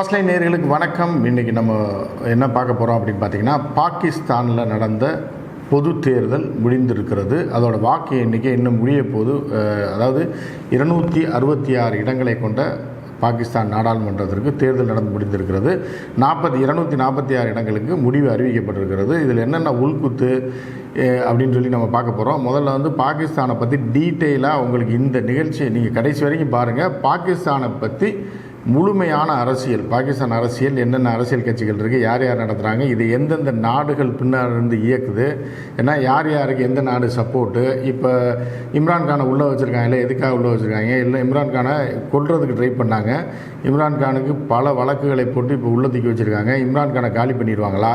First line நேர்களுக்கு வணக்கம். இன்றைக்கி நம்ம என்ன பார்க்க போகிறோம் அப்படின்னு பார்த்தீங்கன்னா பாகிஸ்தானில் நடந்த பொது தேர்தல் முடிந்திருக்கிறது. அதோட வாக்கு எண்ணிக்கை இன்னும் முடிய போது அதாவது இருநூற்றி அறுபத்தி ஆறு இடங்களை கொண்ட பாகிஸ்தான் நாடாளுமன்றத்திற்கு தேர்தல் நடந்து முடிந்திருக்கிறது. நாற்பது இருநூற்றி நாற்பத்தி ஆறு இடங்களுக்கு முடிவு அறிவிக்கப்பட்டிருக்கிறது. இதில் என்னென்ன உள்குத்து அப்படின்னு சொல்லி நம்ம பார்க்க போகிறோம் முதல்ல வந்து பாகிஸ்தானை பற்றி டீட்டெயிலாக உங்களுக்கு இந்த நிகழ்ச்சியை நீங்கள் கடைசி வரைக்கும் பாருங்கள் பாகிஸ்தானை பற்றி முழுமையான அரசியல் பாகிஸ்தான் அரசியல் என்னென்ன அரசியல் கட்சிகள் இருக்குது யார் யார் நடத்துகிறாங்க இது எந்தெந்த நாடுகள் பின்னால் இருந்து இயக்குது ஏன்னா யார் யாருக்கு எந்த நாடு சப்போர்ட்டு இப்போ இம்ரான்கானை உள்ளே வச்சுருக்காங்க எதுக்காக உள்ளே வச்சுருக்காங்க இல்லை இம்ரான்கானை கொள்றதுக்கு ட்ரை பண்ணாங்க இம்ரான்கானுக்கு பல வழக்குகளை போட்டு இப்போ உள்ளே தூக்கி வச்சுருக்காங்க இம்ரான்கானை காலி பண்ணிடுவாங்களா?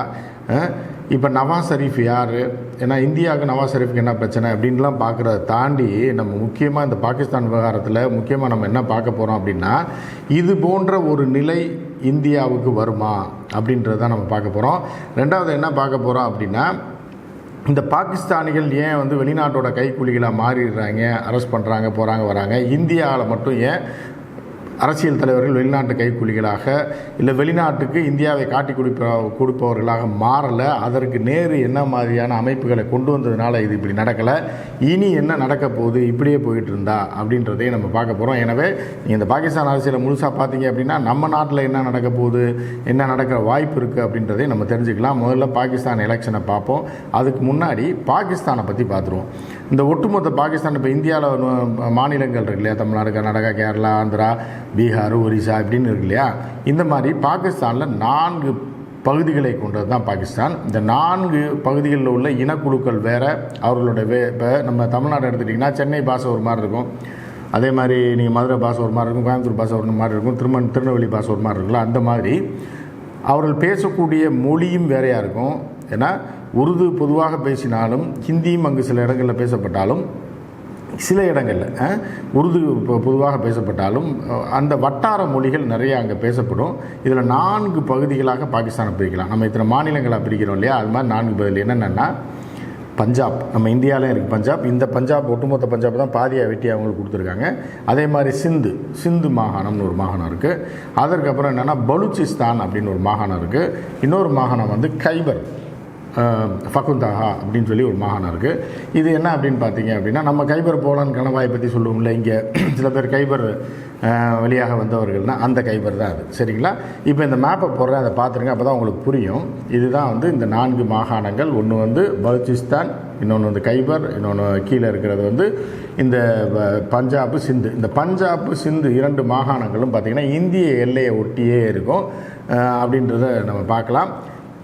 இப்போ நவாஸ் ஷரீஃப் யார்? ஏன்னா இந்தியாவுக்கு நவாஸ் ஷரீஃப்க்கு என்ன பிரச்சனை அப்படின்லாம் பார்க்குறத தாண்டி நம்ம முக்கியமாக இந்த பாகிஸ்தான் விவகாரத்தில் முக்கியமாக நம்ம என்ன பார்க்க போகிறோம் அப்படின்னா இது போன்ற ஒரு நிலை இந்தியாவுக்கு வருமா அப்படின்றத நம்ம பார்க்க போகிறோம் ரெண்டாவது என்ன பார்க்க போகிறோம் அப்படின்னா இந்த பாகிஸ்தானிகள் ஏன் வந்து வெளிநாட்டோட கைக்கூலிகளாக மாறிடுறாங்க அரெஸ்ட் பண்ணுறாங்க போகிறாங்க வராங்க? இந்தியாவில் மட்டும் ஏன் அரசியல் தலைவர்கள் வெளிநாட்டு கைக்கூலிகளாக இல்லை வெளிநாட்டுக்கு இந்தியாவை காட்டி கொடுப்ப கொடுப்பவர்களாக மாறலை. அதற்கு நேரு என்ன மாதிரியான அமைப்புகளை கொண்டு வந்ததுனால இது இப்படி நடக்கலை. இனி என்ன நடக்க போகுது? இப்படியே போயிட்டு இருந்தா அப்படின்றதையும் நம்ம பார்க்க போகிறோம் எனவே இந்த பாகிஸ்தான் அரசியலை முழுசாக பார்த்தீங்க அப்படின்னா நம்ம நாட்டில் என்ன நடக்க போகுது? என்ன நடக்கிற வாய்ப்பு இருக்குது அப்படின்றதையும் நம்ம தெரிஞ்சுக்கலாம். முதல்ல பாகிஸ்தான் எலெக்ஷனை பார்ப்போம். அதுக்கு முன்னாடி பாகிஸ்தானை பற்றி பார்த்துருவோம். இந்த ஒட்டுமொத்த பாகிஸ்தான் இப்போ இந்தியாவில் மாநிலங்கள் இருக்கு இல்லையா? தமிழ்நாடு கர்நாடகா கேரளா ஆந்திரா பீகார் ஒரிசா இப்படின்னு இருக்கு இல்லையா? இந்த மாதிரி பாகிஸ்தானில் நான்கு பகுதிகளை கொண்டது தான் பாகிஸ்தான். இந்த நான்கு பகுதிகளில் உள்ள இனக்குழுக்கள் வேறு அவர்களோட வே இப்போ நம்ம தமிழ்நாடு எடுத்துட்டிங்கன்னா சென்னை பாஷை ஒரு மாதிரி இருக்கும். அதே மாதிரி நீங்கள் மதுரை பாஷை ஒரு மாதிரி இருக்கும் கோயம்புத்தூர் பாஷை ஒரு மாதிரி இருக்கும் திருமண் திருநெல்வேலி பாஷை ஒரு மாதிரி இருக்குல்ல அந்த மாதிரி அவர்கள் பேசக்கூடிய மொழியும் வேறையாக இருக்கும். ஏன்னா உருது பொதுவாக பேசினாலும் ஹிந்தியும் அங்கு சில இடங்களில் பேசப்பட்டாலும் சில இடங்களில் உருது இப்போ பொதுவாக பேசப்பட்டாலும் அந்த வட்டார மொழிகள் நிறைய அங்கே பேசப்படும். இதில் நான்கு பகுதிகளாக பாகிஸ்தானை பிரிக்கலாம். நம்ம இத்தனை மாநிலங்களாக பிரிக்கிறோம் இல்லையா? அது மாதிரி நான்கு பகுதியில் என்னென்னா பஞ்சாப். நம்ம இந்தியாவிலே இருக்குது பஞ்சாப். இந்த பஞ்சாப் ஒட்டுமொத்த பஞ்சாப் தான் பாதியாக வெட்டி அவங்களுக்கு கொடுத்துருக்காங்க. அதே மாதிரி சிந்து சிந்து மாகாணம்னு ஒரு மாகாணம் இருக்குது அதற்கப்புறம் என்னென்னா பலூச்சிஸ்தான் அப்படின்னு ஒரு மாகாணம் இருக்குது இன்னொரு மாகாணம் வந்து கைபர். ஃபகுந்தாஹா அப்படின்னு சொல்லி ஒரு மாகாணம் இருக்குது இது என்ன அப்படின்னு பார்த்தீங்க அப்படின்னா நம்ம கைபர் போலான் கணவாயை பற்றி சொல்லுவோம்ல இங்கே சில பேர் கைபர் வழியாக வந்தவர்கள்னா அந்த கைபர் தான் அது. சரிங்களா? இப்போ இந்த மேப்பை போடுறேன் அதை பார்த்துருங்க அப்போ தான் உங்களுக்கு புரியும். இதுதான் வந்து இந்த நான்கு மாகாணங்கள். ஒன்று வந்து பலுச்சிஸ்தான் இன்னொன்று வந்து கைபர் இன்னொன்று கீழே இருக்கிறது வந்து இந்த ப- பஞ்சாப் சிந்து. இந்த பஞ்சாப் சிந்து இரண்டு மாகாணங்களும் பார்த்திங்கன்னா இந்திய எல்லையை ஒட்டியே இருக்கும். அப்படின்றத நம்ம பார்க்கலாம்.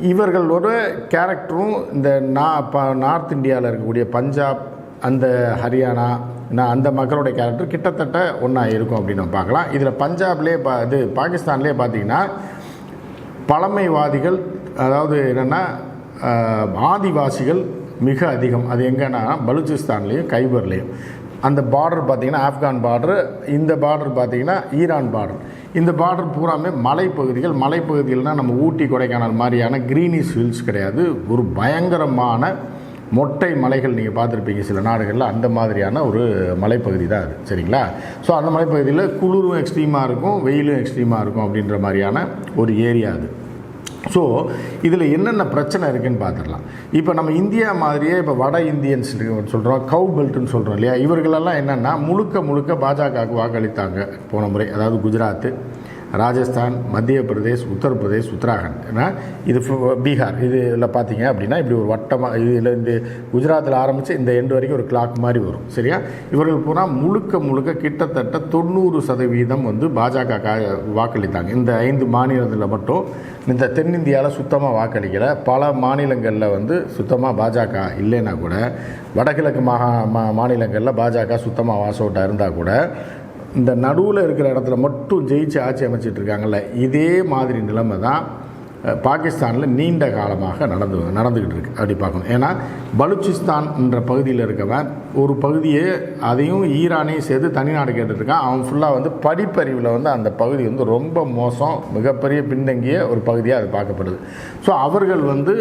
இவர்களோட கேரக்டரும் இந்த நா ப நார்த் இந்தியாவில் இருக்கக்கூடிய பஞ்சாப் அந்த ஹரியானா நான் அந்த மக்களோட கேரக்டர் கிட்டத்தட்ட ஒன்றா இருக்கும் அப்படின்னு நம்ம பார்க்கலாம். இதில் பஞ்சாப்லேயே பா இது பாகிஸ்தான்லேயே பார்த்தீங்கன்னா பழமைவாதிகள் அதாவது என்னென்னா ஆதிவாசிகள் மிக அதிகம். அது எங்கன்னா பலூச்சிஸ்தான்லேயும் கைபர்லேயும். அந்த பார்டர் பார்த்தீங்கன்னா ஆப்கான் பார்டர் இந்த பார்டர் பார்த்தீங்கன்னா ஈரான் பார்டர் இந்த பார்டர் பூராமே மலைப்பகுதிகள். மலைப்பகுதிகள்னால் நம்ம ஊட்டி கொடைக்கானல் மாதிரியான கிரீனிஷ் ஹில்ஸ் கிடையாது. ஒரு பயங்கரமான மொட்டை மலைகள் நீங்கள் பார்த்துருப்பீங்க சில நாடுகளில். அந்த மாதிரியான ஒரு மலைப்பகுதி தான் அது. சரிங்களா? ஸோ அந்த மலைப்பகுதியில் குளிரும் எக்ஸ்ட்ரீமாக இருக்கும் வெயிலும் எக்ஸ்ட்ரீமாக இருக்கும் அப்படின்ற மாதிரியான ஒரு ஏரியா அது. ஸோ இதில் என்னென்ன பிரச்சனை இருக்குன்னு பார்த்துடலாம். இப்போ நம்ம இந்தியா மாதிரியே இப்போ வட இந்தியன்ஸ் சொல்கிறோம் கவு பெல்ட்னு சொல்கிறோம் இல்லையா? இவர்களெல்லாம் என்னென்னா முழுக்க முழுக்க பாஜகவுக்கு வாக்களித்தாங்க போன முறை. அதாவது குஜராத்து. ராஜஸ்தான் மத்திய பிரதேஷ் உத்தரப்பிரதேஷ் உத்தராகண்ட். ஏன்னா இது ஃபு- பீகார். இதில் பார்த்தீங்க அப்படின்னா இப்படி ஒரு வட்டமாக இதில் இந்த குஜராத்தில் ஆரம்பித்து இந்த எண்டு வரைக்கும் ஒரு கிளாக் மாதிரி வரும். சரியா? இவர்கள் பூரா முழுக்க முழுக்க கிட்டத்தட்ட தொண்ணூறு சதவீதம் வந்து பாஜக வாக்களித்தாங்க. இந்த ஐந்து மாநிலத்தில் மட்டும் இந்த தென்னிந்தியாவில் சுத்தமாக வாக்களிக்கலை. பல மாநிலங்களில் வந்து சுத்தமாக பாஜக இல்லைன்னா கூட வடகிழக்கு மாகா மா மாநிலங்களில் பாஜக சுத்தமாக வாஸ் அவுட்டாக இருந்தால் கூட இந்த நடுவில் இருக்கிற இடத்துல மட்டும் ஜெயிச்சு ஆட்சி அமைச்சிட்டு இருக்காங்கல்ல இதே மாதிரி நிலைமை தான் பாகிஸ்தானில் நீண்ட காலமாக நடந்து நடந்துக்கிட்டு இருக்கு. அப்படி பார்க்கணும். ஏன்னா பலூச்சிஸ்தான் என்ற பகுதியில் இருக்கவன் ஒரு பகுதியை அதையும் ஈரானையும் சேர்த்து தனிநாடு கேட்டுட்ருக்கான் அவன் ஃபுல்லாக வந்து படிப்பறிவில் வந்து அந்த பகுதி வந்து ரொம்ப மோசம் மிகப்பெரிய பின்தங்கிய ஒரு பகுதியாக அது பார்க்கப்படுது. ஸோ அவர்கள் வந்து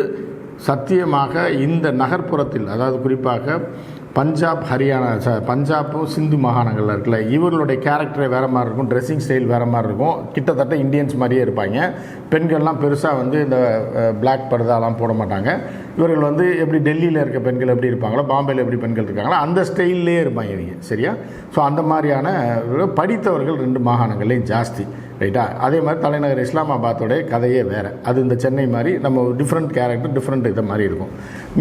சத்தியமாக இந்த நகர்ப்புறத்தில் அதாவது குறிப்பாக பஞ்சாப் ஹரியானா ச பஞ்சாப்பும் சிந்து மாகாணங்களில் இருக்குல்ல இவர்களுடைய கேரக்டரே வேறு மாதிரி இருக்கும் ட்ரெஸ்ஸிங் ஸ்டைல் வேறு மாதிரி இருக்கும். கிட்டத்தட்ட இந்தியன்ஸ் மாதிரியே இருப்பாங்க. பெண்கள்லாம் பெருசாக வந்து இந்த பிளாக் பர்தாலாம் போட மாட்டாங்க. இவர்கள் வந்து எப்படி டெல்லியில் இருக்க பெண்கள் எப்படி இருப்பாங்களோ பாம்பேயில் எப்படி பெண்கள் இருக்காங்களோ அந்த ஸ்டைல்லே இருப்பாங்க இவங்க சரியா? ஸோ அந்த மாதிரியான படித்தவர்கள் ரெண்டு மாகாணங்கள்லேயும் ஜாஸ்தி ரைட்டா அதே மாதிரி தலைநகர் இஸ்லாமாபாத்தோடைய கதையே வேறு. அது இந்த சென்னை மாதிரி நம்ம டிஃப்ரெண்ட் கேரக்டர் டிஃப்ரெண்ட் இது மாதிரி இருக்கும்.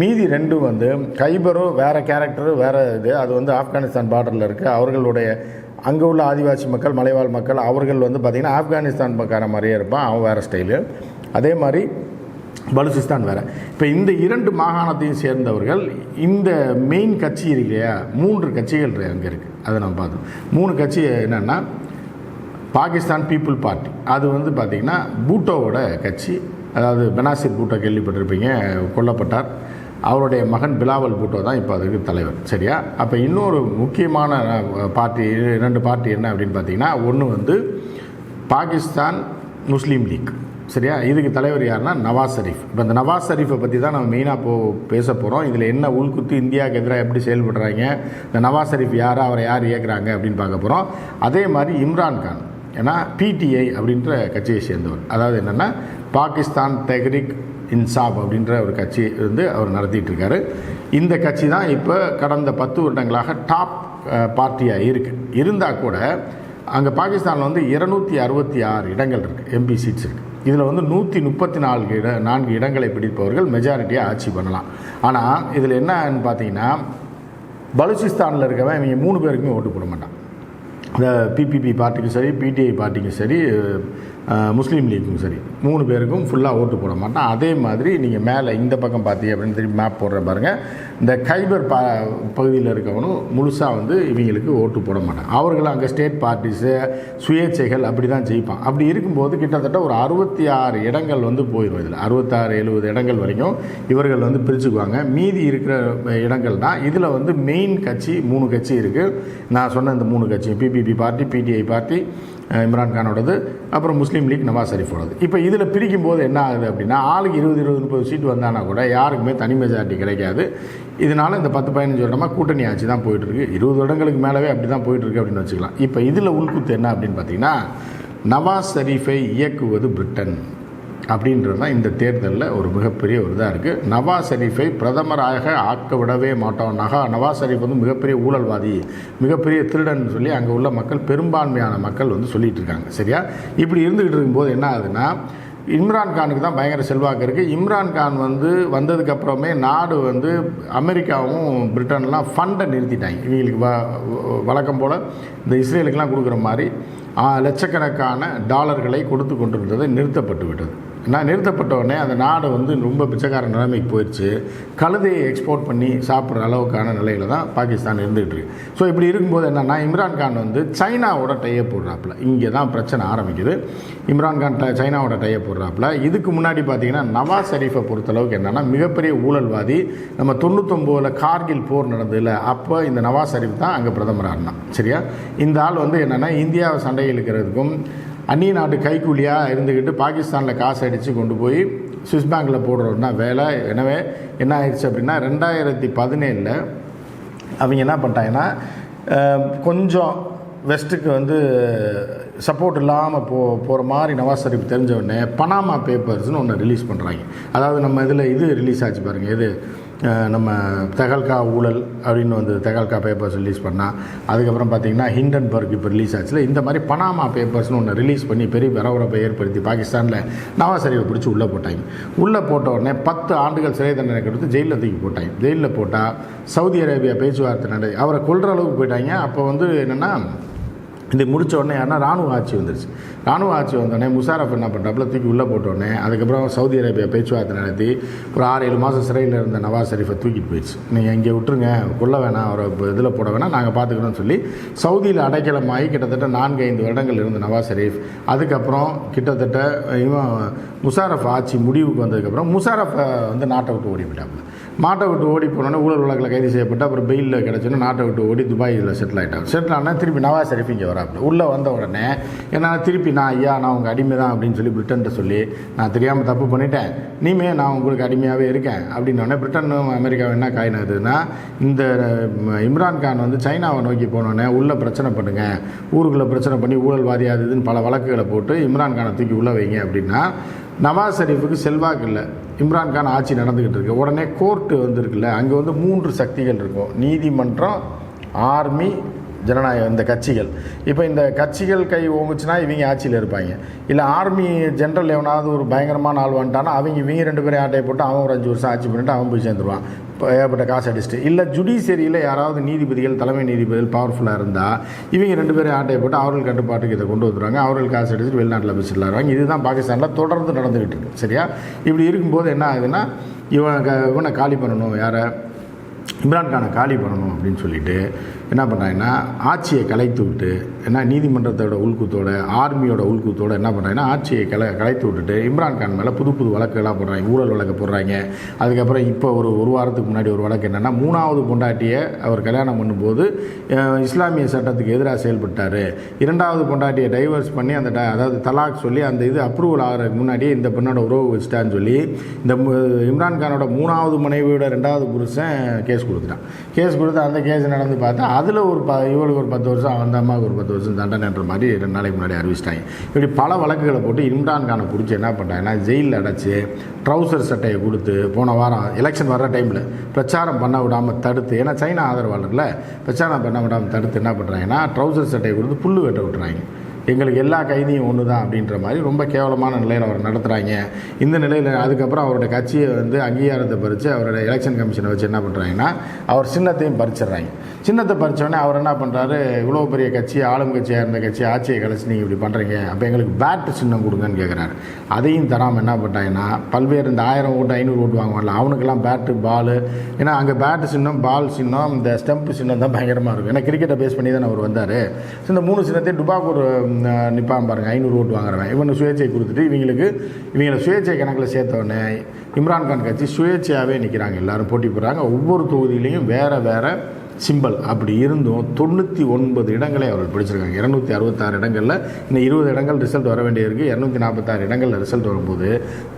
மீதி ரெண்டும் வந்து கைபரும் வேறு கேரக்டரும் வேறு இது அது வந்து ஆப்கானிஸ்தான் பார்டரில் இருக்குது அவர்களுடைய அங்கே உள்ள ஆதிவாசி மக்கள் மலைவாழ் மக்கள் அவர்கள் வந்து பார்த்திங்கன்னா ஆப்கானிஸ்தான் பக்கார மாதிரியே இருப்பான் அவன் வேறு ஸ்டைலு அதே மாதிரி பலுசிஸ்தான் வேறு. இப்போ இந்த இரண்டு மாகாணத்தையும் சேர்ந்தவர்கள் இந்த மெயின் கட்சி இருக்கு இல்லையா மூன்று கட்சிகள் அங்கே இருக்குது அதை நம்ம பார்த்தோம் மூணு கட்சி என்னென்னா பாகிஸ்தான் பீப்புள் பார்ட்டி அது வந்து பார்த்திங்கன்னா பூட்டோவோட கட்சி. அதாவது பெனாசிர் பூட்டோ கேள்விப்பட்டிருப்பீங்க கொல்லப்பட்டார். அவருடைய மகன் பிலாவல் பூட்டோ தான் இப்போ அதுக்கு தலைவர். சரியா? அப்போ இன்னொரு முக்கியமான பார்ட்டி இரண்டு பார்ட்டி என்ன அப்படின்னு பார்த்தீங்கன்னா ஒன்று வந்து பாகிஸ்தான் முஸ்லீம் லீக். சரியா? இதுக்கு தலைவர் யாருன்னா நவாஸ் ஷரீஃப் இப்போ இந்த நவாஸ் ஷரீஃபை பற்றி தான் நம்ம மெயினாக போ பேச போகிறோம் இதில் என்ன உள்குத்து இந்தியாவுக்கு எதிராக எப்படி செயல்படுறாங்க இந்த நவாஸ் ஷரீஃப் யாரா அவரை யார் இயக்குறாங்க அப்படின்னு பார்க்க போகிறோம் அதே மாதிரி இம்ரான் கான். ஏன்னா பிடிஐ அப்படின்ற கட்சியை சேர்ந்தவர். அதாவது என்னென்னா பாகிஸ்தான் தெஹ்ரிக் இன்சாப் அப்படின்ற ஒரு கட்சி வந்து அவர் நடத்திட்டு இருக்காரு. இந்த கட்சி தான் இப்போ கடந்த பத்து வருடங்களாக டாப் பார்ட்டியாக இருக்குது இருந்தால் கூட அங்கே பாகிஸ்தானில் வந்து இருநூற்றி அறுபத்தி ஆறு இடங்கள் இருக்குது எம்பி சீட்ஸ் இருக்குது இதில் வந்து நூற்றி முப்பத்தி நாலு இட நான்கு இடங்களை பிடிப்பவர்கள் மெஜாரிட்டியாக ஆட்சி பண்ணலாம். ஆனால் இதில் என்னன்னு பார்த்தீங்கன்னா பலுச்சிஸ்தானில் இருக்கவன் இவங்க மூணு பேருக்குமே ஓட்டு போட மாட்டான். இந்த பிபிபி பார்ட்டிக்கும் சரி பிடிஐ பார்ட்டிக்கும் சரி முஸ்லீம் லீக்கும் சரி. மூணு பேருக்கும் ஃபுல்லாக ஓட்டு போட மாட்டான். அதே மாதிரி நீங்கள் மேலே இந்த பக்கம் பார்த்தீங்க அப்படின்னு திருப்பி மேப் போடுற பாருங்கள் இந்த கைபர் பா பகுதியில் இருக்கவனும் முழுசாக வந்து இவங்களுக்கு ஓட்டு போட மாட்டான். அவர்களும் அங்கே ஸ்டேட் பார்ட்டிஸு சுயேட்சைகள் அப்படி தான் ஜெயிப்பான். அப்படி இருக்கும்போது கிட்டத்தட்ட ஒரு அறுபத்தி ஆறு இடங்கள் வந்து போயிடும் இதில். அறுபத்தாறு எழுபது இடங்கள் வரைக்கும் இவர்கள் வந்து பிரிச்சுக்குவாங்க. மீதி இருக்கிற இடங்கள்னால் இதில் வந்து மெயின் கட்சி மூணு கட்சி இருக்குது நான் சொன்ன இந்த மூணு கட்சி பிபிபி பார்ட்டி பிடிஐ பார்ட்டி இம்ரான்கானோடது அப்புறம் முஸ்லீம் லீக் நவாஸ் ஷரீஃபோடது. இப்போ இதில் பிரிக்கும் போது என்ன ஆகுது அப்படின்னா ஆளுக்கு இருபது இருபது முப்பது சீட் வந்தானா கூட யாருக்குமே தனி மெஜாரிட்டி கிடைக்காது. இதனால் இந்த பத்து பதினஞ்சு வருடமா கூட்டணி ஆட்சி தான் போயிட்டுருக்கு. இருபது வருடங்களுக்கு மேலவே அப்படி தான் போயிட்டுருக்கு அப்படின்னு வச்சுக்கலாம். இப்போ இதில் உள்குத்து என்ன அப்படின்னு பார்த்தீங்கன்னா நவாஸ் ஷரீஃபை இயக்குவது பிரிட்டன். அப்படின்றது தான் இந்த தேர்தலில் ஒரு மிகப்பெரிய ஒரு இதாக இருக்குது நவாஸ் ஷெரீஃபை பிரதமராக ஆக்க விடவே மாட்டோம். நகா நவாஸ் ஷெரீஃப் வந்து மிகப்பெரிய ஊழல்வாதி மிகப்பெரிய திருடன் சொல்லி அங்கே உள்ள மக்கள் பெரும்பான்மையான மக்கள் வந்து சொல்லிகிட்டு இருக்காங்க. சரியா? இப்படி இருந்துகிட்டு இருக்கும்போது என்ன ஆகுதுன்னா இம்ரான் கானுக்கு தான் பயங்கர செல்வாக்கு இருக்குது இம்ரான் கான் வந்து வந்ததுக்கப்புறமே நாடு வந்து அமெரிக்காவும் பிரிட்டன்லாம் ஃபண்டை நிறுத்திட்டாங்க. இவங்களுக்கு வ வழக்கம் போல் இந்த இஸ்ரேலுக்கெல்லாம் கொடுக்குற மாதிரி லட்சக்கணக்கான டாலர்களை கொடுத்து கொண்டிருந்தது நிறுத்தப்பட்டு விட்டது. நான் நிறுத்தப்பட்ட உடனே அந்த நாடு வந்து ரொம்ப பிச்சைக்கார நிலைமைக்கு போயிடுச்சு கழுதையை எக்ஸ்போர்ட் பண்ணி சாப்பிட்ற அளவுக்கான நிலையில தான் பாகிஸ்தான் இருந்துகிட்டு இருக்கு. ஸோ இப்படி இருக்கும்போது என்னென்னா இம்ரான் கான் வந்து சைனாவோட டையை போடுறாப்புல. இங்கே தான் பிரச்சனை ஆரம்பிக்குது. இம்ரான்கான் ட- சைனாவோட டையை போடுறாப்புல. இதுக்கு முன்னாடி பார்த்தீங்கன்னா நவாஸ் ஷெரீஃபை பொறுத்தளவுக்கு என்னென்னா மிகப்பெரிய ஊழல்வாதி. நம்ம தொண்ணூத்தொம்போதில் கார்கில் போர் நடந்ததில்ல அப்போ இந்த நவாஸ் ஷரீஃப் தான் அங்கே பிரதமராக இருந்தான் சரியா? இந்த ஆள் வந்து என்னென்னா இந்தியாவை சண்டையில் இருக்கிறதுக்கும் அந்நிய நாட்டு கைக்கூலியாக இருந்துக்கிட்டு பாகிஸ்தானில் காசு அடித்து கொண்டு போய் சுவிஸ் பேங்க்கில் போடுறோம்னா வேலை. எனவே என்ன ஆயிடுச்சு அப்படின்னா ரெண்டாயிரத்தி பதினேழில் அவங்க என்ன பண்ணிட்டாங்கன்னா கொஞ்சம் வெஸ்ட்டுக்கு வந்து சப்போர்ட் இல்லாமல் போ போகிற மாதிரி நவாஸ் ஷரீஃப் தெரிஞ்ச உடனே பனாமா பேப்பர்ஸ்னு ஒன்று ரிலீஸ் பண்ணுறாங்க அதாவது நம்ம இதில் இது ரிலீஸ் ஆச்சு பாருங்கள் இது நம்ம தெகல்கா ஊழல் அப்படின்னு வந்து தெகல்கா பேப்பர்ஸ் ரிலீஸ் பண்ணால் அதுக்கப்புறம் பார்த்திங்கன்னா ஹிண்டன்பர்க் இப்போ ரிலீஸ் ஆச்சுல இந்த மாதிரி பனாமா பேப்பர்ஸ்னு ஒன்று ரிலீஸ் பண்ணி பெரிய பரபரப்பை ஏற்படுத்தி பாகிஸ்தானில் நவாஸ் பிடிச்சி உள்ளே போட்டாங்க. உள்ளே போட்ட உடனே பத்து ஆண்டுகள் சிறை தண்டனை கொடுத்து ஜெயிலில் தூக்கி போட்டாங்க. ஜெயிலில் போட்டால் சவுதி அரேபியா பேச்சுவார்த்தை நட அவரை கொள்கிற அளவுக்கு போயிட்டாங்க. அப்போ வந்து என்னென்னா இது முடிச்ச உடனே யாருன்னா ராணுவ ஆட்சி வந்துருச்சு. ராணுவ ஆட்சி வந்தோடனே முஷாரஃப் என்ன பண்ணுறாப்புல தூக்கி உள்ளே போட்டோடனே அதுக்கப்புறம் சவுதி அரேபியா பேச்சுவார்த்தை நடத்தி ஒரு ஆறு ஏழு மாதம் சிறையில் இருந்த நவாஸ் ஷரீஃபை தூக்கிட்டு போயிடுச்சு. நீங்கள் இங்கே விட்டுருங்க கொல்ல வேணாம் அவரை இதில் போட வேணாம் நாங்கள் பார்த்துக்கணும்னு சொல்லி சவுதியில் அடைக்கலமாகி கிட்டத்தட்ட நான்கு ஐந்து வருடங்கள் இருந்த நவாஸ் ஷரீஃப் அதுக்கப்புறம் கிட்டத்தட்ட இவன் முஷாரஃப் ஆட்சி முடிவுக்கு வந்ததுக்கப்புறம் முஷாரஃபை வந்து நாட்டை விட்டு ஓடி போயிட்டாப்புல. நாட்டை விட்டு ஓடி போனோன்னே ஊழல் வழக்கில் கைது செய்யப்பட்டு அப்புறம் பெயிலில் கிடச்சோன்னா நாட்டை விட்டு ஓடி துபாயில் செட்டில் ஆகிட்டாங்க செட்டில் ஆனால் திருப்பி நவாஸ் ஷரீஃப் இங்கே வராப்புல. உள்ளே வந்த உடனே என்ன திருப்பி திருப்பி நான் ஐயா நான் உங்கள் அடிமை தான் அப்படின்னு சொல்லி பிரிட்டன்கிட்ட சொல்லி நான் தெரியாமல் தப்பு பண்ணிட்டேன். இனிமே நான் உங்களுக்கு அடிமையாகவே இருக்கேன். அப்படின்னோடனே பிரிட்டனும் அமெரிக்காவும் என்ன காயினதுன்னா இந்த இம்ரான் கான் வந்து சைனாவை நோக்கி போனோடனே உள்ளே பிரச்சனை பண்ணுங்க ஊருக்குள்ளே பிரச்சனை பண்ணி ஊழல்வாதி அது இதுன்னு பல வழக்குகளை போட்டு இம்ரான் கானை தூக்கி உள்ளே வைங்க அப்படின்னா நவாஸ் ஷெரீஃபுக்கு செல்வாக்கு இல்லை. இம்ரான் கான் ஆட்சி நடந்துக்கிட்டு இருக்கு. உடனே கோர்ட்டு வந்திருக்குல்ல அங்கே வந்து மூன்று சக்திகள் இருக்கும். நீதிமன்றம் ஆர்மி ஜனநாயகம் இந்த கட்சிகள். இப்போ இந்த கட்சிகள் கை ஓங்குச்சுன்னா இவங்க ஆட்சியில் இருப்பாங்க. இல்லை ஆர்மி ஜென்ரல் எவனாவது ஒரு பயங்கரமான ஆள் வந்துட்டானா அவங்க இவங்க ரெண்டு பேரும் ஆட்டையை போட்டு அவன் ஒரு அஞ்சு வருஷம் ஆட்சி பண்ணிட்டு அவன் போய் சேர்ந்துருவான். இப்போ ஏகப்பட்ட காசு அடிச்சுட்டு. இல்லை ஜுடிஷியரியில் யாராவது நீதிபதிகள் தலைமை நீதிபதிகள் பவர்ஃபுல்லாக இருந்தால் இவங்க ரெண்டு பேரும் ஆட்டையை போட்டு அவர்கள் கட்டுப்பாட்டுக்கு இதை கொண்டு வந்துடுவாங்க அவர்கள் காசு அடிச்சுட்டு வெளிநாட்டில் போய் செல்லாருவாங்க இதுதான் பாகிஸ்தானில் தொடர்ந்து நடந்துகிட்டு இருக்கு. சரியா? இப்படி இருக்கும்போது என்ன ஆகுதுன்னா இவன் க- இவனை காலி பண்ணணும் யாரை? இம்ரான்கானை காலி பண்ணணும் அப்படின்னு சொல்லிட்டு என்ன பண்ணுறாங்கன்னா ஆட்சியை கலைத்து விட்டு என்ன நீதிமன்றத்தோட உள்கூத்தோட ஆர்மியோட உள்கூத்தோட என்ன பண்ணுறாங்கன்னா ஆட்சியை கலை கலைத்து விட்டுட்டு இம்ரான்கான் மேலே புது புது வழக்குகளாக போடுறாங்க ஊழல் வழக்கு போடுறாங்க. அதுக்கப்புறம் இப்போ ஒரு ஒரு வாரத்துக்கு முன்னாடி ஒரு வழக்கு என்னென்னா மூணாவது பொண்டாட்டியை அவர் கல்யாணம் பண்ணும்போது இஸ்லாமிய சட்டத்துக்கு எதிராக செயல்பட்டார். இரண்டாவது பொண்டாட்டியை டைவர்ஸ் பண்ணி அந்த அதாவது தலாக் சொல்லி அந்த இது அப்ரூவல் ஆகிறதுக்கு முன்னாடியே இந்த பெண்ணோட உறவு வச்சுட்டான்னு சொல்லி இந்த மு- மூணாவது மனைவியோட ரெண்டாவது புருஷன் கேஸ் கொடுத்துட்டான். கேஸ் கொடுத்து அந்த கேஸ் நடந்து பார்த்தா அதில் ஒரு ப இவளுக்கு ஒரு பத்து வருஷம் அந்த அம்மாவுக்கு ஒரு பத்து வருஷம் தண்டனைன்ற மாதிரி ரெண்டு நாளைக்கு முன்னாடி அறிவிச்சிட்டாங்க. இப்படி பல வழக்குகளை போட்டு இம்ரான் கானை பிடிச்சி என்ன பண்ணிட்டாங்கன்னா ஜெயிலில் அடைச்சி ட்ரௌசர் சட்டையை கொடுத்து போன வாரம் எலெக்ஷன் வர்ற டைமில் பிரச்சாரம் பண்ண விடாமல் தடுத்து ஏன்னா சைனா ஆதரவாளர்ல பிரச்சாரம் பண்ண விடாமல் தடுத்து என்ன பண்ணுறாங்கன்னா ட்ரௌசர் சட்டையை கொடுத்து புல் வெட்ட விட்டுறாங்க. எங்களுக்கு எல்லா கைதியும் ஒன்று தான் அப்படின்ற மாதிரி ரொம்ப கேவலமான நிலையில் அவர் நடத்துகிறாங்க இந்த நிலையில் அதுக்கப்புறம் அவரோட கட்சியை வந்து அங்கீகாரத்தை பறித்து அவரோட எலெக்ஷன் கமிஷனை வச்சு என்ன பண்ணுறாங்கன்னா அவர் சின்னத்தையும் பறிச்சிடுறாங்க. சின்னத்தை பறித்தோடனே அவர் என்ன பண்ணுறாரு இவ்வளோ பெரிய கட்சி ஆளும் கட்சியாக இருந்த கட்சி ஆட்சியை கழிச்சு நீங்கள் இப்படி பண்ணுறீங்க அப்போ எங்களுக்கு பேட்டு சின்னம் கொடுங்கன்னு கேட்குறாரு அதையும் தராமல் என்ன பண்ணுறாங்கன்னா பல்வேறு இந்த ஆயிரம் ஓட்டு ஐநூறு ஓட்டு வாங்குவாங்கல்ல அவனுக்கெல்லாம் பேட்டு பால் ஏன்னா அங்கே பேட்டு சின்னம் பால் சின்னம் இந்த ஸ்டெம்ப் சின்னம் தான் பயங்கரமாக இருக்கும். ஏன்னா கிரிக்கெட்டை பேஸ் பண்ணி தான் அவர் வந்தார். இந்த மூணு சின்னத்தையும் டுபாக்கூர் நிற்பான் பாருங்கள் ஐநூறு ஓட்டு வாங்குறவன். இவனு சுயேட்சை கொடுத்துட்டு இவங்களுக்கு இவங்களை சுயேட்சை கணக்கில் சேர்த்தவொடனே இம்ரான்கான் கட்சி சுயேட்சையாகவே நிற்கிறாங்க எல்லோரும் போட்டி போடுறாங்க. ஒவ்வொரு தொகுதியிலையும் வேறு வேறு சிம்பல். அப்படி இருந்தும் தொண்ணூற்றி ஒன்பது இடங்களை அவர்கள் பிடிச்சிருக்காங்க. இரநூத்தி அறுபத்தாறு இடங்களில் இன்னும் இருபது இடங்கள் ரிசல்ட் வர வேண்டியிருக்கு. இரநூத்தி நாற்பத்தாறு இடங்களில் ரிசல்ட் வரும்போது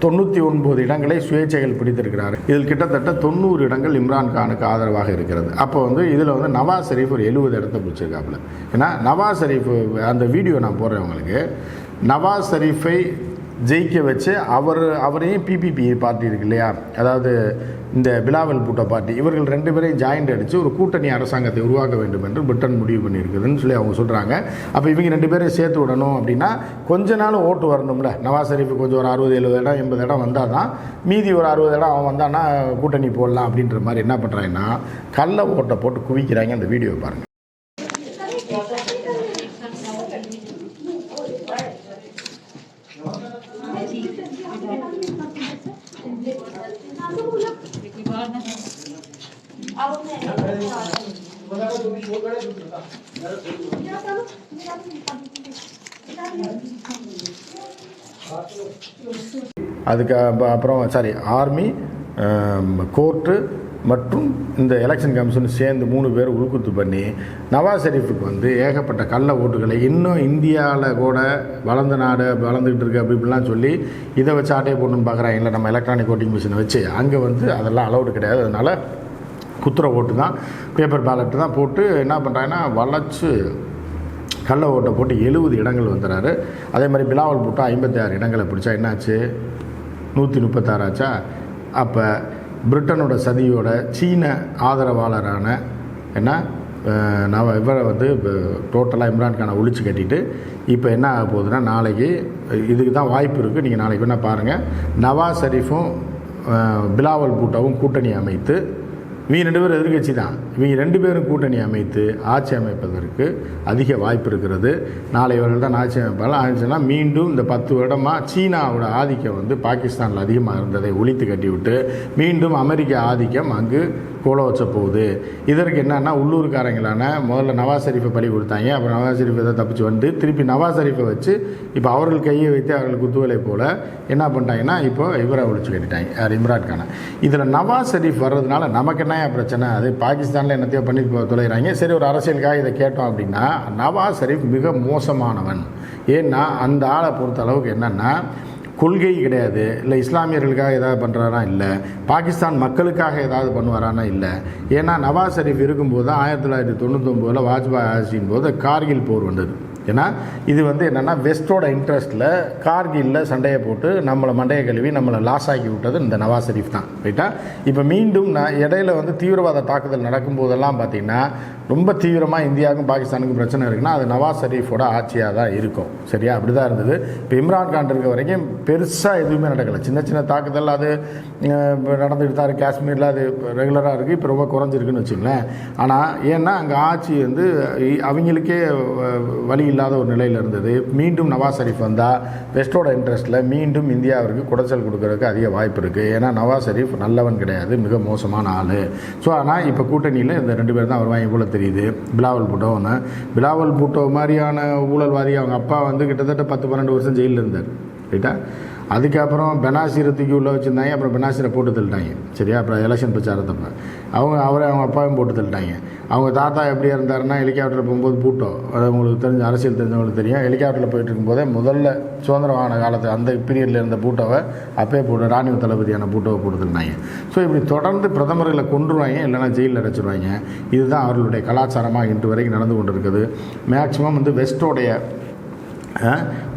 தொண்ணூற்றி ஒன்பது இடங்களை சுயேட்சைகள் பிடித்திருக்கிறார் இதில் கிட்டத்தட்ட தொண்ணூறு இடங்கள் இம்ரான் கானுக்கு ஆதரவாக இருக்கிறது. அப்போ வந்து இதில் வந்து நவாஸ் ஷெரீஃப் ஒரு எழுபது இடத்த பிடிச்சிருக்காப்புல. ஏன்னா நவாஸ் ஷெரீஃப் அந்த வீடியோ நான் போடுறேன் உங்களுக்கு. நவாஸ் ஷெரீஃபை ஜெயிக்க வச்சு அவர் அவரையும் பிபிபி பார்ட்டி இருக்கு இல்லையா? அதாவது இந்த பிலாவல் பூட்ட பார்ட்டி இவர்கள் ரெண்டு பேரையும் ஜாயிண்ட் அடித்து ஒரு கூட்டணி அரசாங்கத்தை உருவாக்க வேண்டும் என்று பிரிட்டன் முடிவு பண்ணியிருக்குதுன்னு சொல்லி அவங்க சொல்கிறாங்க அப்போ இவங்க ரெண்டு பேரையும் சேர்த்து விடணும் அப்படின்னா கொஞ்ச நாள் ஓட்டு வரணும்ல. நவாஸ் ஷெரீஃப் கொஞ்சம் ஒரு அறுபது எழுபது இடம் எண்பது இடம் வந்தால் தான் மீதி ஒரு அறுபது இடம் அவன் வந்தான்னா கூட்டணி போடலாம் அப்படின்ற மாதிரி என்ன பண்ணுறாங்கன்னா கள்ள ஓட்டை போட்டு குவிக்கிறாங்க அந்த வீடியோ பாருங்கள் அதுக்கு அப்புறம் சாரி ஆர்மி கோர்ட்டு மற்றும் இந்த எலெக்ஷன் கமிஷன் சேர்ந்து மூணு பேர் உள்குத்து பண்ணி நவாஸ் ஷெரீஃபுக்கு வந்து ஏகப்பட்ட கள்ள ஓட்டுகளை இன்னும் இந்தியாவில் கூட வளர்ந்த நாடு வளர்ந்துக்கிட்டு இருக்கு அப்படி இப்படிலாம் சொல்லி இதை வச்சு ஆட்டையை போடணும்னு பார்க்குறாங்களே நம்ம எலக்ட்ரானிக் ஓட்டிங் மிஷினை வச்சு அங்கே வந்து அதெல்லாம் அலௌடு கிடையாது. அதனால் குத்துற ஓட்டு தான் பேப்பர் பேலட்டு தான் போட்டு என்ன பண்ணுறாங்கன்னா வளைச்சு கள்ள ஓட்டை போட்டு எழுபது இடங்கள் வந்துடுறாரு அதே மாதிரி பிலாவல் போட்டு ஐம்பத்தாறு இடங்களை பிடிச்சா என்னாச்சு? நூற்றி முப்பத்தாறாச்சா அப்போ பிரிட்டனோட சதியோட சீன ஆதரவாளரான என்ன நான் நவ இவரை வந்து டோட்டலாக இம்ரான்கானை ஒழிச்சு கட்டிட்டு இப்போ என்ன ஆக போகுதுன்னா நாளைக்கு இதுக்கு தான் வாய்ப்பு இருக்குது நீங்கள் நாளைக்கு வேணால் பாருங்கள் நவாஸ் ஷெரீஃபும் பிலாவல் பூட்டாவும் கூட்டணி அமைத்து இவங்க ரெண்டு பேரும் எதிர்கட்சி தான். இவங்க ரெண்டு பேரும் கூட்டணி அமைத்து ஆட்சி அமைப்பதற்கு அதிக வாய்ப்பு இருக்கிறது. நாளை இவர்கள் தான் ஆட்சி அமைப்பாங்க ஆச்சுன்னா மீண்டும் இந்த பத்து வருடமாக சீனாவோட ஆதிக்கம் வந்து பாகிஸ்தானில் அதிகமாக இருந்ததை ஒழித்து கட்டிவிட்டு மீண்டும் அமெரிக்க ஆதிக்கம் அங்கு கோல வச்ச போகுது. இதற்கு என்னன்னா உள்ளூர்காரங்களான முதல்ல நவாஸ் ஷெரீஃபை பலி கொடுத்தாங்க. அப்புறம் நவாஸ் ஷெரீஃப் இதை தப்பிச்சு வந்து திருப்பி நவாஸ் ஷெரீஃபை வச்சு இப்போ அவர்கள் கையை வைத்து அவர்கள் குத்துவலை போல் என்ன பண்ணிட்டாங்கன்னா இப்போ இவரை ஒழிச்சு கட்டிட்டாங்க. யார்? இம்ரான் கானை. இதில் நவாஸ் ஷெரீஃப் வர்றதுனால நமக்கு என்ன பிரச்சனை? அது பாகிஸ்தானில் என்னத்தையோ பண்ணி தொலைகிறாங்க சரி ஒரு அரசியலுக்காக இதை கேட்டோம் அப்படின்னா நவாஸ் ஷெரீஃப் மிக மோசமானவன். ஏன்னா அந்த ஆளை பொறுத்த அளவுக்கு என்னென்னா கொள்கை கிடையாது. இல்லை இஸ்லாமியர்களுக்காக ஏதாவது பண்ணுறாரா இல்லை. பாகிஸ்தான் மக்களுக்காக ஏதாவது பண்ணுவாரானா இல்லை. ஏன்னா நவாஸ் ஷெரீஃப் இருக்கும்போது ஆயிரத்தி தொள்ளாயிரத்தி தொண்ணூத்தொம்போதில் வாஜ்பாய் ஆட்சியின் போது கார்கில் போர் வந்தது. ஏன்னா இது வந்து என்னென்னா வெஸ்டோட இன்ட்ரெஸ்ட்டில் கார்கில்ல சண்டையை போட்டு நம்மளை மண்டையை கழுவி நம்மளை லாஸ் ஆக்கி விட்டது இந்த நவாஸ் ஷெரீஃப் தான். ரைட்டா இப்போ மீண்டும் நான் இடையில வந்து தீவிரவாத தாக்குதல் நடக்கும்போதெல்லாம் பார்த்தீங்கன்னா ரொம்ப தீவிரமாக இந்தியாவுக்கும் பாகிஸ்தானுக்கும் பிரச்சனை இருக்குன்னா அது நவாஸ் ஷெரீஃபோட ஆட்சியாக தான் இருக்கும். சரியா? அப்படி தான் இருந்தது. இப்போ இம்ரான் கான் இருக்க வரைக்கும் பெருசாக எதுவுமே நடக்கலை. சின்ன சின்ன தாக்குதல் அது நடந்துகிட்டு தான் இருக்குது காஷ்மீரில் அது ரெகுலராக இருக்குது இப்போ ரொம்ப குறைஞ்சிருக்குன்னு வச்சுங்களேன் ஆனால் ஏன்னா அங்கே ஆட்சி வந்து அவங்களுக்கே வழி இல்லாத ஒரு நிலையில் இருந்தது. மீண்டும் நவாஸ் ஷெரீஃப் வந்தால் வெஸ்டோட இன்ட்ரெஸ்ட்டில் மீண்டும் இந்தியாவிற்கு குடைச்சல் கொடுக்கறதுக்கு அதிக வாய்ப்பு இருக்குது ஏன்னா நவாஸ் ஷெரீஃப் நல்லவன் கிடையாது மிக மோசமான ஆள். ஸோ ஆனால் இப்போ கூட்டணியில் இந்த ரெண்டு பேர் தான் வருவாங்க போல தெரியுது. பிலாவல் பூட்டோ ஒன்று பிலாவல் பூட்டோ மாதிரியான ஊழல்வாதி அவங்க அப்பா வந்து கிட்டத்தட்ட பத்து பன்னெண்டு வருஷம் ஜெயிலில் இருந்தார். ரைட்டா? அதுக்கப்புறம் பெனாசிரை தூக்கி உள்ளே வச்சுருந்தாங்க அப்புறம் பெனாசிரை போட்டு தள்ளிட்டாங்க. சரியா? அப்புறம் எலெக்ஷன் பிரச்சாரத்தப்ப அவங்க அவரை அவங்க அப்பாவையும் போட்டு தள்ளிட்டாங்க. அவங்க தாத்தா எப்படி இருந்தாருன்னா ஹெலிகாப்டரில் போகும்போது பூட்டோ அது உங்களுக்கு தெரிஞ்ச அரசியல் தெரிஞ்சவங்களுக்கு தெரியும். ஹெலிகாப்டரில் போயிட்டு இருக்கும்போதே முதல்ல சுதந்திரமான காலத்து அந்த பீரியடில் இருந்த பூட்டோவை அப்பயே போட்டு ராணுவ தளபதியான பூட்டோவை போட்டு தள்ளினாங்க. ஸோ இப்படி தொடர்ந்து பிரதமர்களை கொண்டுருவாங்க இல்லைனா ஜெயிலில் அடைச்சிருவாங்க. இதுதான் அவர்களுடைய கலாச்சாரமாக இன்று வரைக்கும் நடந்து கொண்டு இருக்குது மேக்ஸிமம் வந்து வெஸ்டோடைய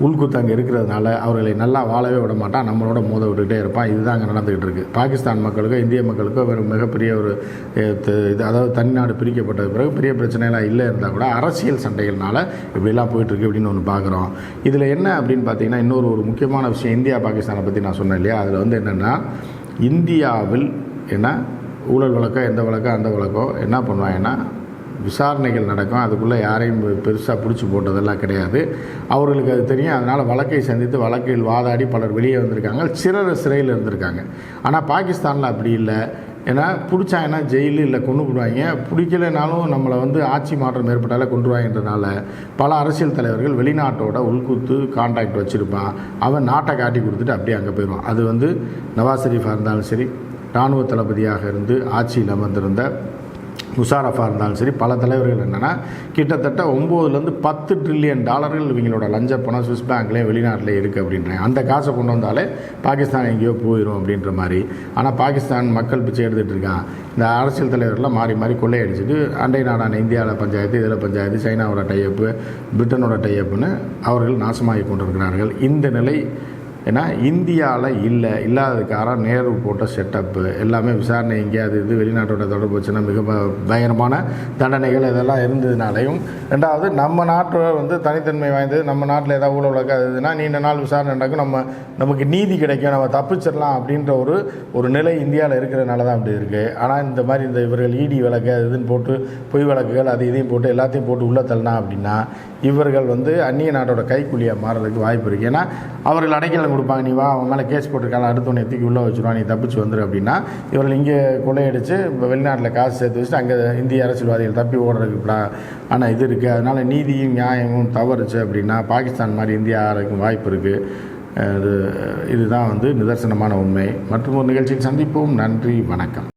உள்குத்து அங்கே இருக்கிறதுனால அவர்களை நல்லா வாழவே விட மாட்டான். நம்மளோட மோத விட்டுக்கிட்டே இருப்பான். இதுதான் அங்கே நடந்துக்கிட்டு இருக்குது பாகிஸ்தான் மக்களுக்கோ இந்திய மக்களுக்கோ ஒரு மிகப்பெரிய ஒரு இது அதாவது தனிநாடு பிரிக்கப்பட்ட பிறகு பெரிய பிரச்சனைலாம் இல்லை இருந்தால் கூட அரசியல் சண்டைகள்னால இப்படிலாம் போயிட்டுருக்கு அப்படின்னு ஒன்று பார்க்குறோம் இதில் என்ன அப்படின்னு பார்த்தீங்கன்னா இன்னொரு ஒரு முக்கியமான விஷயம் இந்தியா பாகிஸ்தானை பற்றி நான் சொன்னேன் இல்லையா? அதில் வந்து என்னென்னா இந்தியாவில் என்ன ஊழல் வழக்கோ எந்த வழக்கோ அந்த வழக்கோ என்ன பண்ணுவாங்கன்னா விசாரணைகள் நடக்கும். அதுக்குள்ளே யாரையும் பெருசாக பிடிச்சி போட்டதெல்லாம் கிடையாது. அவர்களுக்கு அது தெரியும். அதனால் வழக்கை சந்தித்து வழக்கில் வாதாடி பலர் வெளியே வந்திருக்காங்க. சிறர் சிறையில் இருந்திருக்காங்க. ஆனால் பாகிஸ்தானில் அப்படி இல்லை. ஏன்னா பிடிச்சாங்கன்னா ஜெயிலு இல்லை கொண்டு போடுவாங்க. பிடிக்கலைனாலும் நம்மளை வந்து ஆட்சி மாற்றம் ஏற்பட்டாலே கொண்டுருவாங்கன்றனால பல அரசியல் தலைவர்கள் வெளிநாட்டோட உள்கூத்து கான்டாக்ட் வச்சுருப்பான். அவன் நாட்டை காட்டி கொடுத்துட்டு அப்படியே அங்கே போயிடுவான். அது வந்து நவாஸ் ஷெரீஃபாக இருந்தாலும் சரி இராணுவ தளபதியாக இருந்து ஆட்சியில் அமர்ந்திருந்த முஷாரஃபாக இருந்தாலும் சரி பல தலைவர்கள் என்னென்னா கிட்டத்தட்ட ஒம்போதுலேருந்து பத்து ட்ரில்லியன் டாலர்கள் இவங்களோட லஞ்ச பணம் சுவிஸ் பேங்க்லேயும் வெளிநாட்டிலே இருக்குது அப்படின்றாங்க. அந்த காசை கொண்டு வந்தாலே பாகிஸ்தான் எங்கேயோ போயிடும் அப்படின்ற மாதிரி. ஆனால் பாகிஸ்தான் மக்கள் பிச்சை எடுத்துகிட்டு இருக்கான். இந்த அரசியல் தலைவர்கள்லாம் மாறி மாறி கொள்ளையடிச்சிட்டு அண்டை நாடான இந்தியாவில் பஞ்சாயத்து இதில் பஞ்சாயத்து சைனாவோட டையப்பு பிரிட்டனோட டைஅப்புன்னு அவர்கள் நாசமாகி கொண்டிருக்கிறார்கள். இந்த நிலை ஏன்னா இந்தியாவில் இல்லை இல்லாததுக்காக நேரு போட்ட செட்டப்பு எல்லாமே விசாரணை எங்கேயாவது இது வெளிநாட்டோட தொடர்பு வச்சுன்னா மிக பயங்கரமான தண்டனைகள் இதெல்லாம் இருந்ததுனாலையும். ரெண்டாவது நம்ம நாட்டோட வந்து தனித்தன்மை வாய்ந்தது நம்ம நாட்டில் ஏதாவது ஊழல் வழக்காதுன்னா நீண்ட நாள் விசாரணை நடக்கும். நம்ம நமக்கு நீதி கிடைக்கும். நம்ம தப்பிச்சிடலாம் அப்படின்ற ஒரு ஒரு நிலை இந்தியாவில் இருக்கிறதுனால தான் அப்படி இருக்குது ஆனால் இந்த மாதிரி இந்த இவர்கள் இடி வழக்கு அது இதுன்னு போட்டு பொய் வழக்குகள் அது இதையும் போட்டு எல்லாத்தையும் போட்டு உள்ளே தள்ளனா அப்படின்னா இவர்கள் வந்து அந்நிய நாட்டோட கைக்குழியாக மாறுறதுக்கு வாய்ப்பு இருக்குது ஏன்னா அவர்கள் அடைக்கலம் கொடுப்பாங்க. நீ வா அவன் மேலே கேஸ் போட்டிருக்காங்க அடுத்து உன்னை தூக்கி உள்ளே வச்சுருவான் நீ தப்பிச்சு வந்துரு அப்படின்னா இவர்கள் இங்கே கொள்ளையடிச்சு இப்போ வெளிநாட்டில் காசு சேர்த்து வச்சுட்டு அங்கே இந்திய அரசியல்வாதிகள் தப்பி ஓடுறதுக்கு இப்படா ஆனால் இது இருக்குது அதனால் நீதியும் நியாயமும் தவறுச்சு அப்படின்னா பாகிஸ்தான் மாதிரி இந்தியா ஆகிறதுக்கும் வாய்ப்பு இருக்குது அது இதுதான் வந்து நிதர்சனமான உண்மை. மற்றும் ஒரு நிகழ்ச்சியில் சந்திப்போம். நன்றி வணக்கம்.